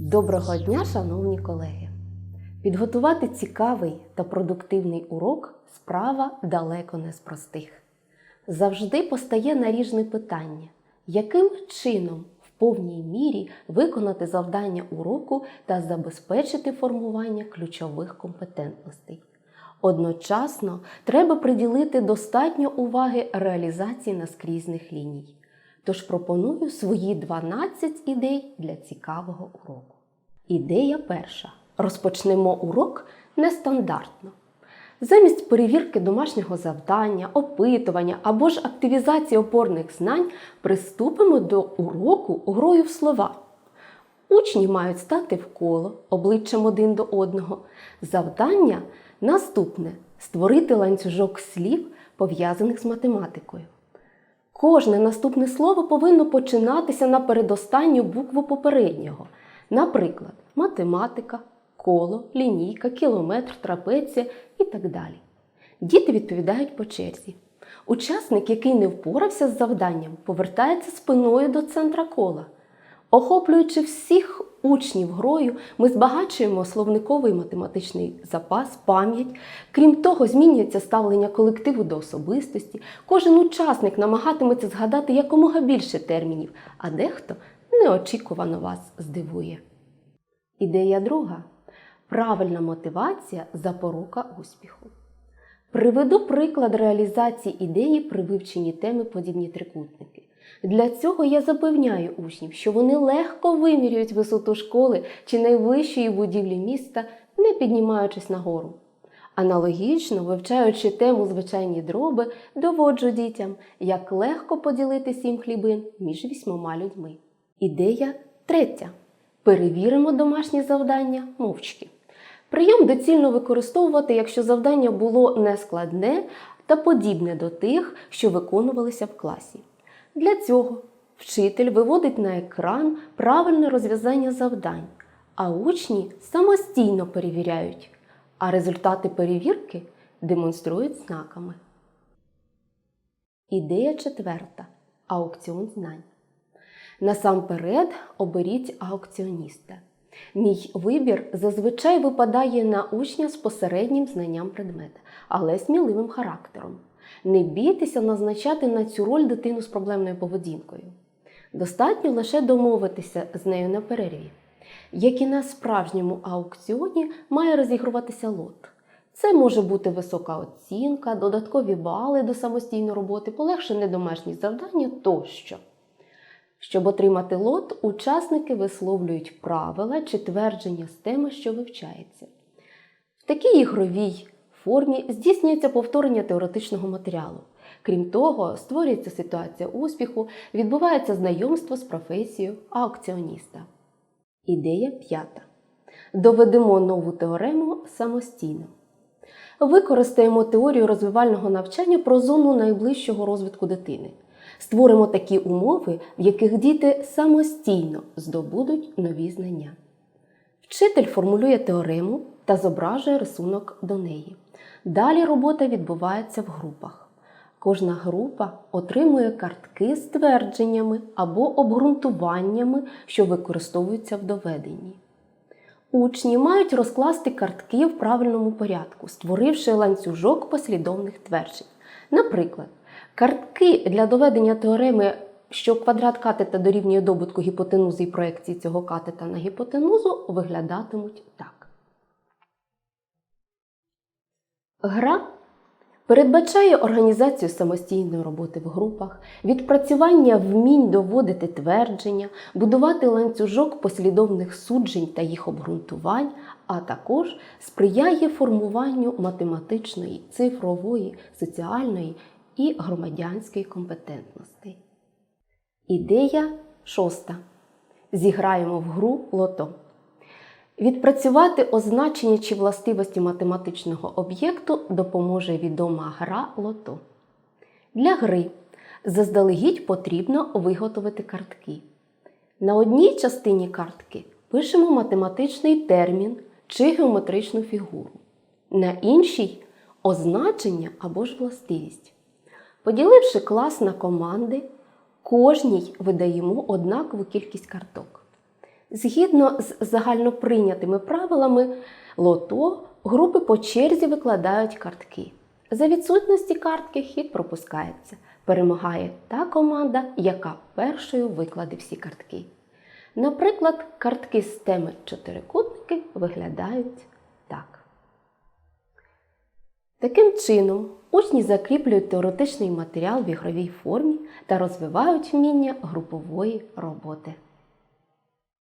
Доброго дня, шановні колеги! Підготувати цікавий та продуктивний урок справа далеко не з простих. Завжди постає наріжне питання, яким чином в повній мірі виконати завдання уроку та забезпечити формування ключових компетентностей. Одночасно треба приділити достатньо уваги реалізації наскрізних ліній. Тож пропоную свої 12 ідей для цікавого уроку. Ідея перша. Розпочнемо урок нестандартно. Замість перевірки домашнього завдання, опитування або ж активізації опорних знань приступимо до уроку грою в слова. Учні мають стати в коло обличчям один до одного. Завдання наступне створити ланцюжок слів, пов'язаних з математикою. Кожне наступне слово повинно починатися на передостанню букву попереднього. Наприклад, математика, коло, лінійка, кілометр, трапеція і так далі. Діти відповідають по черзі. Учасник, який не впорався з завданням, повертається спиною до центра кола. Охоплюючи всіх учнів грою, ми збагачуємо словниковий математичний запас, пам'ять. Крім того, змінюється ставлення колективу до особистості. Кожен учасник намагатиметься згадати якомога більше термінів, а дехто неочікувано вас здивує. Ідея друга правильна мотивація запорука успіху. Приведу приклад реалізації ідеї при вивченні теми подібні трикутники. Для цього я запевняю учнів, що вони легко вимірюють висоту школи чи найвищої будівлі міста, не піднімаючись нагору. Аналогічно, вивчаючи тему звичайні дроби, доводжу дітям, як легко поділити сім хлібин між вісьмома людьми. Ідея третя. Перевіримо домашні завдання мовчки. Прийом доцільно використовувати, якщо завдання було нескладне та подібне до тих, що виконувалися в класі. Для цього вчитель виводить на екран правильне розв'язання завдань, а учні самостійно перевіряють, а результати перевірки демонструють знаками. Ідея четверта. Аукціон знань. Насамперед оберіть аукціоніста. Мій вибір зазвичай випадає на учня з посереднім знанням предмета, але сміливим характером. Не бійтеся назначати на цю роль дитину з проблемною поведінкою. Достатньо лише домовитися з нею на перерві. Як і на справжньому аукціоні має розігруватися лот. Це може бути висока оцінка, додаткові бали до самостійної роботи, полегшене домашні завдання тощо. Щоб отримати лот, учасники висловлюють правила чи твердження з теми, що вивчається. В такій ігровій формі здійснюється повторення теоретичного матеріалу. Крім того, створюється ситуація успіху, відбувається знайомство з професією аукціоніста. Ідея п'ята. Доведемо нову теорему самостійно. Використаємо теорію розвивального навчання про зону найближчого розвитку дитини. Створимо такі умови, в яких діти самостійно здобудуть нові знання. Вчитель формулює теорему та зображує рисунок до неї. Далі робота відбувається в групах. Кожна група отримує картки з твердженнями або обґрунтуваннями, що використовуються в доведенні. Учні мають розкласти картки в правильному порядку, створивши ланцюжок послідовних тверджень. Наприклад, картки для доведення теореми, що квадрат катета дорівнює добутку гіпотенузи і проекції цього катета на гіпотенузу, виглядатимуть так. Гра передбачає організацію самостійної роботи в групах, відпрацювання вмінь доводити твердження, будувати ланцюжок послідовних суджень та їх обґрунтувань, а також сприяє формуванню математичної, цифрової, соціальної і громадянської компетентності. Ідея шоста. Зіграємо в гру лото. Відпрацювати означення чи властивості математичного об'єкту допоможе відома гра лото. Для гри заздалегідь потрібно виготовити картки. На одній частині картки пишемо математичний термін чи геометричну фігуру, на іншій означення або ж властивість. Поділивши клас на команди, Кожній видаємо однакову кількість карток. Згідно з загальноприйнятими правилами лото, групи по черзі викладають картки. За відсутності картки хід пропускається. Перемагає та команда, яка першою викладе всі картки. Наприклад, картки з теми чотирикутники виглядають так. Таким чином, учні закріплюють теоретичний матеріал в ігровій формі та розвивають вміння групової роботи.